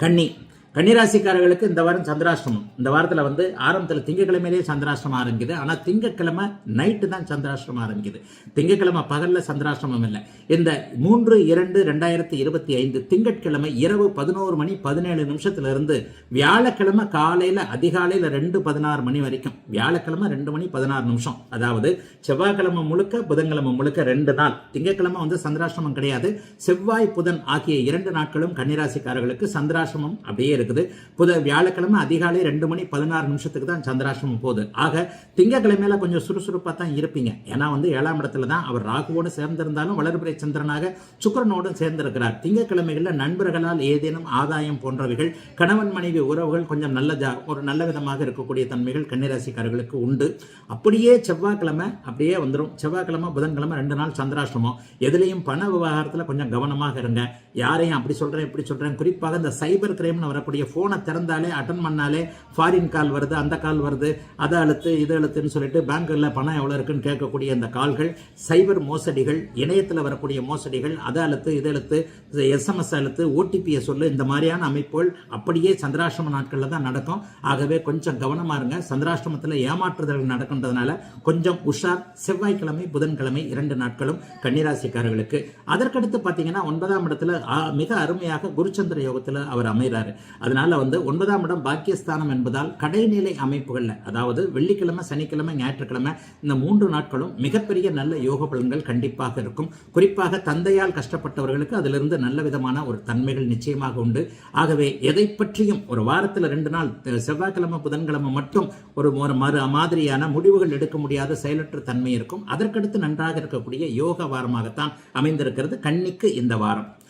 கன்னி கன்னிராசிக்காரர்களுக்கு இந்த வாரம் சந்திராஷ்டமம். இந்த வாரத்தில் வந்து ஆரம்பத்தில் திங்கக்கிழமையிலேயே சந்திராஷ்டமம் ஆரம்பிக்குது. ஆனால் திங்கக்கிழமை நைட்டு தான் சந்திராஷ்டமம் ஆரம்பிக்குது. திங்கக்கிழமை பகலில் சந்திராஷ்டமம் இல்லை. இந்த மூன்று இரண்டு ரெண்டாயிரத்தி இருபத்தி ஐந்து திங்கட்கிழமை இரவு பதினோரு மணி பதினேழு நிமிஷத்துலேருந்து வியாழக்கிழமை காலையில் அதிகாலையில் ரெண்டு பதினாறு மணி வரைக்கும். வியாழக்கிழமை ரெண்டு மணி பதினாறு நிமிஷம். அதாவது செவ்வாய்க்கிழமை முழுக்க புதன்கிழமை முழுக்க ரெண்டு நாள். திங்கட்கிழமை வந்து சந்திராஷ்டமம் கிடையாது. செவ்வாய் புதன் ஆகிய இரண்டு நாட்களும் கன்னிராசிக்காரர்களுக்கு சந்திராசிரமம் அப்படியே இருக்குது. புத வியாழக்கிழமை அதிகாலை ரெண்டு மணி பதினாறு நிமிஷத்துக்கு தான் சந்திராசிரமம் போகுது. ஆக திங்கக்கிழமையில கொஞ்சம் சுறுசுறுப்பாக தான் இருப்பீங்க. ஏன்னா வந்து ஏழாம் இடத்துல தான் அவர் ராகுவோடு சேர்ந்திருந்தாலும் வளர்பிறை சந்திரனாக சுக்கரனோடும் சேர்ந்திருக்கிறார். திங்கக்கிழமைகளில் நண்பர்களால் ஏதேனும் ஆதாயம் போன்றவைகள் கணவன் மனைவி உறவுகள் கொஞ்சம் நல்ல ஜா ஒரு நல்ல விதமாக இருக்கக்கூடிய தன்மைகள் கன்னிராசிக்காரர்களுக்கு உண்டு. அப்படியே செவ்வாய்க்கிழமை அப்படியே வந்துடும் செவ்வாய்க்கிழமை புதன்கிழமை ரெண்டு நாள் சந்திராஷ்டமம். எதுலேயும் பண விவகாரத்தில் கொஞ்சம் கவனமாக இருங்க. யாரையும் அப்படி சொல்கிறேன் இப்படி சொல்கிறேன் குறிப்பாக இந்த சைபர் கிரைம்னு வரக்கூடிய ஃபோனை திறந்தாலே அட்டன் பண்ணாலே ஃபாரின் கால் வருது அந்த கால் வருது அதை அழுத்து இதை அழுத்துன்னு சொல்லிட்டு பேங்க்கில் பணம் எவ்வளோ இருக்குன்னு கேட்கக்கூடிய அந்த கால்கள் சைபர் மோசடிகள் இணையத்தில் வரக்கூடிய மோசடிகள் அதை அழுத்து இதை அழுத்து எஸ்எம்எஸ் அழுத்து ஓடிபியை சொல்லு இந்த மாதிரியான அமைப்புகள் அப்படியே சந்திராஷ்டம நாட்களில் தான் நடக்கும். ஆகவே கொஞ்சம் கவனமாக இருங்க. சந்திராஷ்டமத்தில் ஏமாற்றுதல்கள் நடக்கின்றதுனால கொஞ்சம் உஷார் செவ்வாய்க்கிழமை புதன்கிழமை இரண்டு நாட்களும் கன்னிராசிக்காரர்களுக்கு. அதற்கடுத்து பார்த்தீங்கன்னா ஒன்பதாம் இடத்துல மிக அருமையாக குருச்சந்திர யோகத்தில் அவர் அமைகிறாரு அதனால வந்து ஒன்பதாம் இடம் பாக்கியஸ்தானம் என்பதால் கடைநிலை அமைப்புகளில் அதாவது வெள்ளிக்கிழமை சனிக்கிழமை ஞாயிற்றுக்கிழமை இந்த மூன்று நாட்களும் மிகப்பெரிய நல்ல யோக பலன்கள் கண்டிப்பாக இருக்கும். குறிப்பாக தந்தையால் கஷ்டப்பட்டவர்களுக்கு அதிலிருந்து நல்ல விதமான ஒரு தன்மைகள் நிச்சயமாக உண்டு. ஆகவே எதை பற்றியும் ஒரு வாரத்தில் ரெண்டு நாள் செவ்வாய்க்கிழமை புதன்கிழமை மட்டும் ஒரு மறு மாதிரியான முடிவுகள் எடுக்க முடியாத செயலற்ற தன்மை இருக்கும். அதற்கடுத்து நன்றாக இருக்கக்கூடிய யோக வாரமாகத்தான் அமைந்திருக்கிறது கன்னிக்கு இந்த வாரம்.